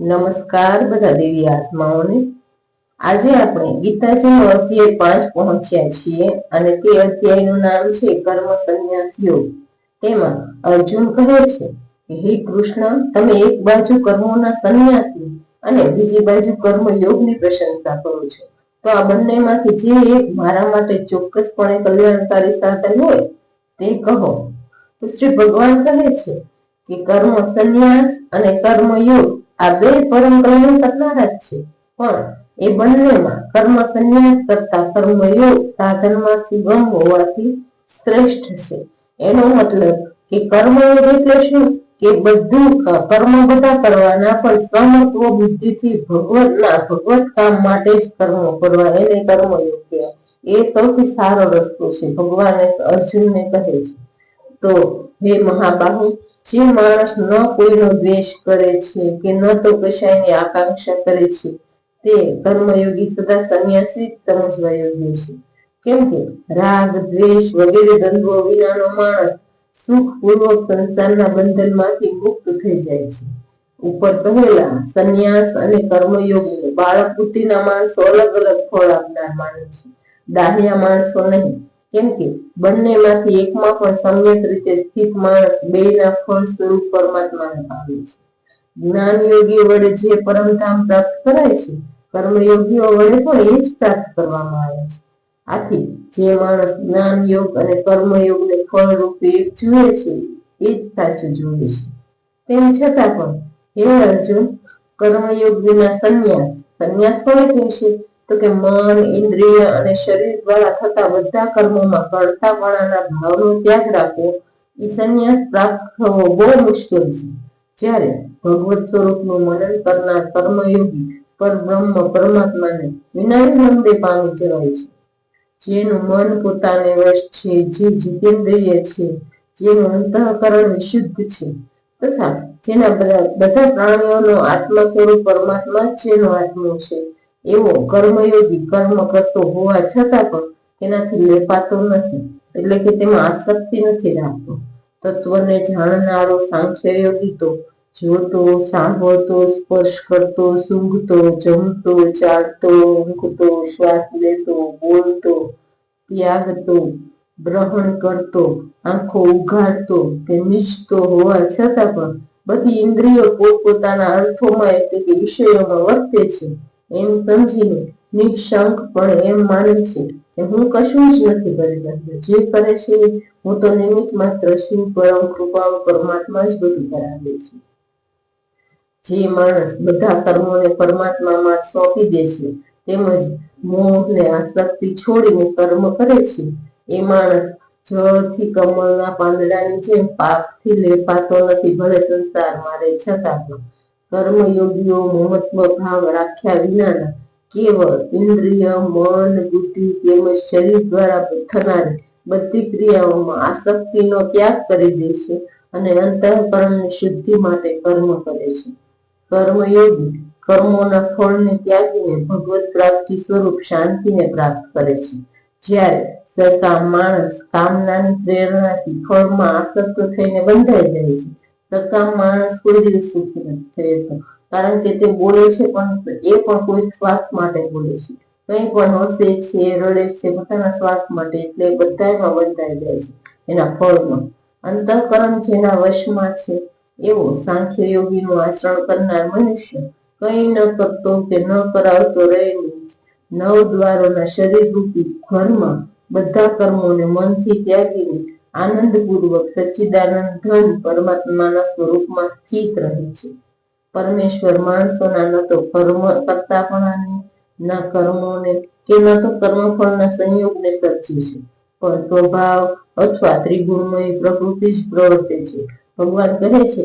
નમસ્કાર બધા દેવી આત્માઓને. આજે આપણે ગીતાજીનો અધ્યાય પાંચ પહોંચ્યા છીએ અને તે અધ્યાયનું નામ છે કર્મ સંન્યાસ યોગ તેમાં અર્જુન કહે છે કે, હે કૃષ્ણ, તમે એક બાજુ કર્મોના સંન્યાસની અને બીજી બાજુ કર્મ યોગની પ્રશંસા કરો છો. તો આ બંનેમાંથી જે એક મારા માટે ચોક્કસપણે કલ્યાણકારી સાધન હોય, તે કહો. તો શ્રી ભગવાન કહે છે કે, કર્મ સંન્યાસ અને કર્મ યોગ આ બે પરમ કલ્યાણ કરનારા જ છે. પણ એ બંનેમાં કર્મ સંન્યાસ કરતા કર્મયોગ સાધનમાં સુગમ હોવાથી શ્રેષ્ઠ છે. એનો મતલબ કે કર્મ એટલે શું? કે બધું કર્મ બધા કરવાના, પણ સમત્વ બુદ્ધિથી ભગવતના ભગવત કામ માટે જ કર્મો કરવા એને કર્મયોગ કહેવાય. એ સૌથી સારો રસ્તો છે. ભગવાને અર્જુનને કહે છે. તો, હે મહાબાહુ જે માણસ ન કોઈનો દ્વેષ કરે છે કે ન તો કશાયની આકાંક્ષા કરે છે, તે કર્મયોગી સદા સંન્યાસી જ સમજવા યોગ્ય છે. કેમ કે રાગ, દ્વેષ વગેરે દ્વંદ્વો વિનાનો માણસ સુખપૂર્વક સંસારના બંધનમાંથી મુક્ત થઈ જાય છે. ઉપર કહેલા સંન્યાસ અને કર્મયોગને બાળક બુદ્ધિના માણસો અલગ અલગ ફળ આપનાર માને છે. દાહિયા માણસો નહીં કેમ કે બંનેમાંથી એકમાં પણ સમ્યક રીતે સ્થિત માણસ બેના ફળ સ્વરૂપ પરમાત્માને પામે છે. જ્ઞાન યોગી વડે જે પરમધામ પ્રાપ્ત કરાય છે, કર્મયોગીઓ વડે પણ એ જ પ્રાપ્ત કરવામાં આવે છે. આથી જે માણસ જ્ઞાન યોગ અને કર્મયોગને ફળ રૂપે એક જુએ છે, એ જ સાચું જુએ છે. તેમ છતાં પણ હે અર્જુન કર્મયોગ વિના સંન્યાસ સંન્યાસ કોને કહેશે તો કે મન, ઇન્દ્રિય અને શરીર દ્વારા થતા બધા કર્મોમાં કરતાપણાના ભાવનો ત્યાગ રાખવો એ સંન્યાસ પ્રાપ્ત થવો બહુ મુશ્કેલ છે. જ્યારે ભગવત સ્વરૂપનું મનન કરનાર કર્મયોગી પર બ્રહ્મ પરમાત્માને વિના વિલંબે પામી જવાય છે. જેનું મન પોતાને વશ છે, જે જીતેન્દ્રિય છે, જેનું અંતઃકરણ વિશુદ્ધ છે તથા જેના બધા બધા પ્રાણીઓનો આત્મા સ્વરૂપ પરમાત્મા જ જેનો આત્મો છે. એવો કર્મયોગી કર્મ કરતો હોવા છતાં પણ તેનાથી લેપાતો નથી. એટલે કે તેમાં આસક્તિ નથી રાખતો. તત્વને જાણનારો સાંખ્યયોગી તો જોતો, સાંભળતો, સ્પર્શ કરતો, સૂંઘતો, જમતો, ચાલતો, ઊંઘતો, શ્વાસ લેતો, બોલતો, ત્યાગતો, ગ્રહણ કરતો, આંખો ઉઘાડતો કે નીચતો હોવા છતાં પણ બધી ઇન્દ્રિયો પોતપોતાના અર્થોમાં એટલે કે વિષયોમાં વર્તે છે. એમ સમજીને નિશંક પણ એમ માને છે કે હું કશું જ નથી કરી રહ્યો જે કરે છે હું તો નિમિત્ત માત્ર શિવ પરમ કૃપાળુ પરમાત્મા જ બધું કરાવે છે. જે માણસ બધા કર્મોને પરમાત્મામાં સોંપી દે છે, તેમજ મોહને આસક્તિ છોડીને કર્મ કરે છે, એ માણસ જળથી કમળના પાંદડાની જેમ પાકથી લેપાતો નથી, ભલે સંસાર મારે છતાં પણ. કર્મયોગીઓ મહત્વ ભાવ રાખ્યા વિનાના કેવળ ઇન્દ્રિય, મન, બુદ્ધિ તેમજ શરીર દ્વારા થનારી બધી ક્રિયાઓમાં આસક્તિનો ત્યાગ કરી દે છે અને અંતઃકરણની શુદ્ધિ માટે કર્મ કરે છે. કર્મયોગી કર્મોના ફળને ત્યાગીને ભગવત પ્રાપ્તિ સ્વરૂપ શાંતિને પ્રાપ્ત કરે છે. જ્યારે સતા માણસ કામનાની પ્રેરણાથી ફળમાં આસક્ત થઈને બંધાઈ જાય છે સકામ માણસ કોઈ દિવસ સુખી નથી કારણ કે તે બોલે છે પણ એ પણ કોઈ સ્વાર્થ માટે બોલે છે. કંઈ પણ હસે છે, રડે છે પોતાના સ્વાર્થ માટે એટલે બધામાં બંધાઈ જાય છે એના ફળમાં. અંતઃકરણ જેના વશમાં છે, એવો સાંખ્ય યોગીનું આચરણ કરનાર મનુષ્ય કંઈ ન કરતો કે ન કરાવતો રહે નવ દ્વારોના શરીર રૂપી ઘરમાં બધા કર્મોને મનથી ત્યાગીને આનંદપૂર્વક સચ્ચિદાનંદ ધન પરમાત્માના સ્વરૂપમાં સ્થિત રહે છે. પરમેશ્વર માણસોના ન તો કર્મ કરતાપણાને ના કર્મોને કે ન તો કર્મફળના સંયોગને સર્જે છે. પણ સ્વભાવ અથવા ત્રિગુણમય પ્રકૃતિ જ પ્રવર્તે છે. ભગવાન કહે છે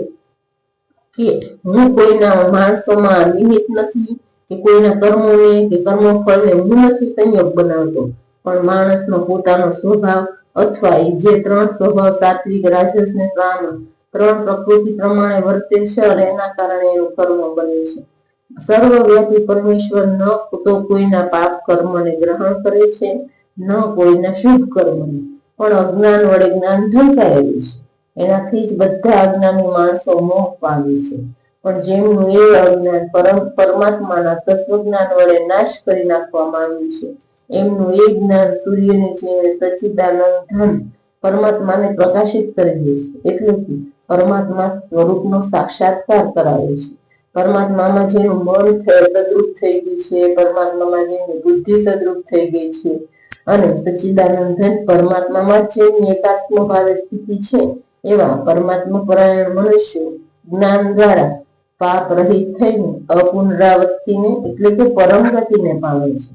કે હું કોઈના માણસોમાં નિમિત્ત નથી, કે કોઈના કર્મોને, કે કર્મફળને હું નથી સંયોગ બનાવતો. પણ માણસનો પોતાનો સ્વભાવ અથવા જે ત્રણ સ્વભાવ સાત્વિક, રાજસ ને પ્રાણ, ત્રણ પ્રકૃતિ પ્રમાણે વર્તે છે અને એના કારણે એનું કર્મ બને છે. સર્વવ્યાપી પરમેશ્વર ન તો કોઈના પાપ કર્મને ગ્રહણ કરે છે, ન કોઈના શુભ કર્મને. પણ અજ્ઞાન વડે જ્ઞાન ઢંકાયેલું છે. એનાથી જ બધા અજ્ઞાની માણસો મોહ પામે છે. પણ જેમનું એ અજ્ઞાન પરમ પરમાત્માના તત્વજ્ઞાન વડે નાશ કરી નાખવામાં આવ્યું છે એમનું એ જ્ઞાન સૂર્યને જેણે સચ્ચિદાનંદ, ધન પરમાત્માને પ્રકાશિત કરી દે છે. એટલે કે પરમાત્મા સ્વરૂપનો સાક્ષાત્કાર કરાવે છે. પરમાત્મામાં જેનું મન તદ્રુપ થઈ ગયું છે, પરમાત્મામાં જેની બુદ્ધિ તદ્રુપ થઈ ગઈ છે અને સચ્ચિદાનંદન પરમાત્મામાં જેની એકાત્મ ભાવે સ્થિતિ છે, એવા પરમાત્મા પરાયણ મનુષ્ય જ્ઞાન દ્વારા પાપ રહિત થઈને અપુનરાવૃત્તિને એટલે કે પરમ ગતિને પામે છે.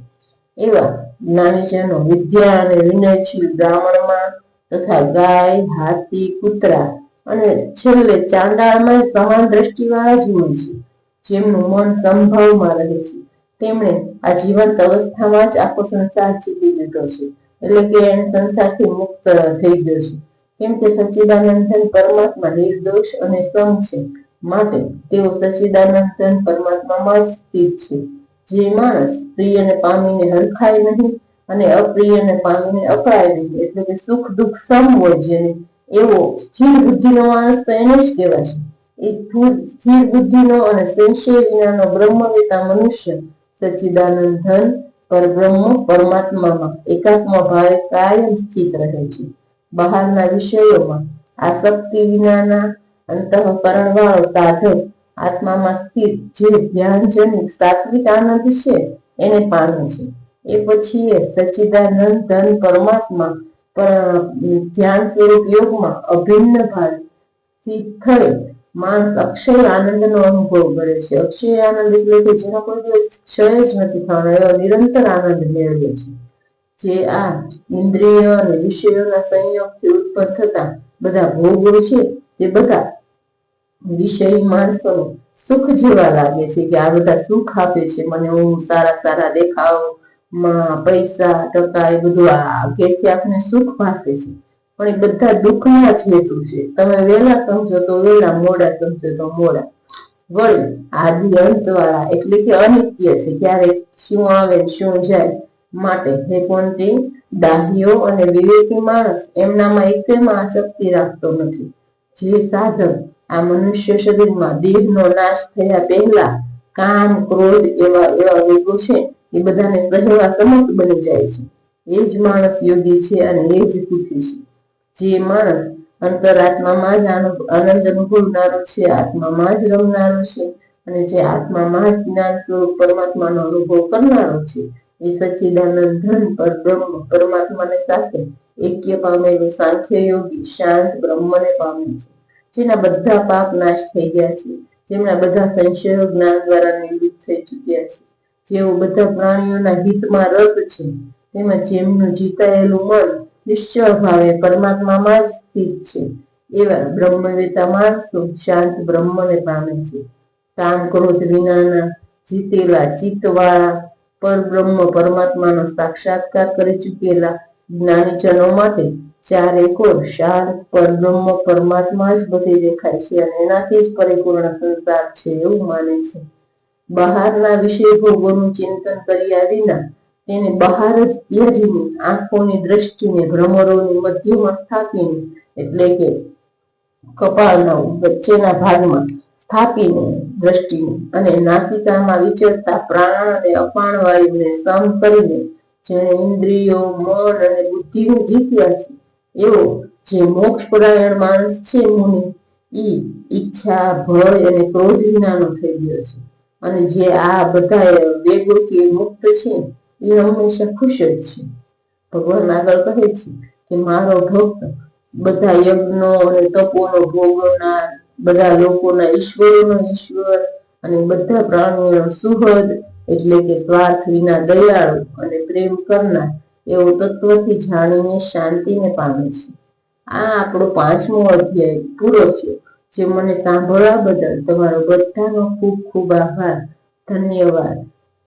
એવા જ્ઞાનીજનો વિદ્યા અને વિનયશીલ બ્રાહ્મણમાં તથા ગાય, હાથી, કૂતરા અને છેલ્લે ચાંડાળમાં સમાન દ્રષ્ટિવાળા જ હોય છે. જેમનું મન સંભાવમાં રહે છે. તેમણે આ જીવંત અવસ્થામાં જ આખો સંસાર જીતી લીધો છે. એટલે કે એને સંસારથી મુક્ત થઈ ગયો છે. કેમ કે સચ્ચિદાનંદન પરમાત્મા નિર્દોષ અને સમ છે. માટે તેઓ સચ્ચિદાનંદન પરમાત્મામાં જ સ્થિત છે. જે માણસ પ્રિયને પામીને હરખાય નહીં અને અપ્રિયને પામીને અકળાય નહીં. એટલે કે સુખ દુઃખ સમ હોય એવો સ્થિર બુદ્ધિનો માણસ તો એને જ કહેવાય એ સ્થિર બુદ્ધિનો અને સંશય વિનાનો બ્રહ્મવેતા મનુષ્ય સચ્ચિદાનંદ ધન પરબ્રહ્મ પરમાત્મામાં એકાત્મ ભાવે કાયમ સ્થિત રહે છે. બહારના વિષયોમાં આસક્તિ વિનાના અંતઃકરણ વાળો સાધક આત્મામાં સ્થિત જે ધ્યાનજનિક સાત્વિક આનંદ છે, એને પામે છે. એ પછી એ સચ્ચિદાનંદ ધન પરમાત્મા ધ્યાન સ્વરૂપ યોગમાં અભિન્ન ભાવથી થઈ માણસ અક્ષય આનંદનો અનુભવ કરે છે. અક્ષય આનંદ એટલે કે જેનો કોઈ દિવસ ક્ષય જ નથી થવાનો, એવો નિરંતર આનંદ મેળવે છે. જે આ ઇન્દ્રિય અને વિષયોના સંયોગથી ઉત્પન્ન થતા બધા ભોગો છે તે બધા વિષય માણસોને સુખ જેવા લાગે છે કે આ બધા સુખ આપે છે. મને હું સારા સારા દેખાવમાં પૈસા, ટકા એ બધું આ કેથી આપને સુખ ભાસે છે. પણ એ બધા દુઃખના જ હેતુ છે. તમે વેલા સમજો તો વેલા મોડા સમજો તો મોડા. વળી આદિ અંત વાળા એટલે કે અનિત્ય છે. ક્યારેક શું આવે શું જાય માટે હે કોંતે દાહીઓ અને વિવેકી માણસ એમનામાં એકમાં આસક્તિ રાખતો નથી. જે સાધક આ મનુષ્ય શરીરમાં દેહનો નાશ થયા પહેલા કામ ક્રોધ એવા એવા વેગો છે, એ બધાને સહેવા સમર્થ બની જાય છે. એ જ માણસ યોગી છે અને એ જ સુખી છે. જે માણસ અંતરાત્મામાં જ આનંદ અનુભવનારો છે, આત્મામાં જ રમનારો છે અને જે આત્મામાં જ જ્ઞાન સ્વરૂપ પરમાત્માનો અનુભવ કરનારો છે, એ સચ્ચિદાનંદ ધન, પર બ્રહ્મ, પરમાત્માને સાથે એક્ય પામેલું સાંખ્ય યોગી, શાંત બ્રહ્મને પામે છે. જેના બધા પાપ નાશ થઈ ગયા છે, જેમના બધા સંશયો જ્ઞાન દ્વારા નિવૃત્ત થઈ ચૂક્યા છે, જેઓ બધા પ્રાણીઓના હિતમાં રત છે, તેમજ જેમનું જીતાયેલું મન નિશ્ચળ ભાવે પરમાત્મામાં જ સ્થિત છે, એવા બ્રહ્મવેતા માણસો શાંત બ્રહ્મને પામે છે. કામ ક્રોધ વિનાના જીતેલા ચિત્તવાળા પરબ્રહ્મ પરમાત્માનો સાક્ષાત્કાર કરી ચૂકેલા જ્ઞાનીજનો માટે ચારે કોર પર બ્રહ્મ, પરમાત્મા જ બધી દેખાય છે અને એનાથી જ પરિપૂર્ણ સંસાર છે એવું માને છે. બહારના વિષય ભોગોનું ચિંતન કર્યા વિના તેને બહાર જ ત્યજીને આંખોની દ્રષ્ટિને ભ્રમરોની મધ્યમાં સ્થાપીને, એટલે કે કપાળના વચ્ચેના ભાગમાં સ્થાપીને દ્રષ્ટિને અને નાસિકામાં વિચરતા પ્રાણ અને અપાણ વાયુને સમ કરીને જેણે ઇન્દ્રિયો, મન અને બુદ્ધિને જીત્યા છે. એવો, જે મોક્ષ પરાયણ માણસ છે મુનિ, ઈ ઈચ્છા, ભય અને ક્રોધ વિનાનો થઈ ગયો છે. અને જે આ બધા વેગોથી મુક્ત છે, એ હંમેશા ખુશ જ છે. ભગવાન આગળ કહે છે કે મારો ભક્ત બધા યજ્ઞો અને તપોનો ભોગવનાર બધા લોકોના ઈશ્વરોનો ઈશ્વર અને બધા પ્રાણીઓનો સુહદ, એટલે કે સ્વાર્થ વિના દયાળુ અને પ્રેમ કરનાર એવો તત્વથી જાણીને શાંતિને પામે છે. આ આપણો પાંચમો અધ્યાય પૂરો થયો. જે મને સાંભળવા બદલ તમારો બધાનો ખૂબ ખૂબ આભાર. ધન્યવાદ.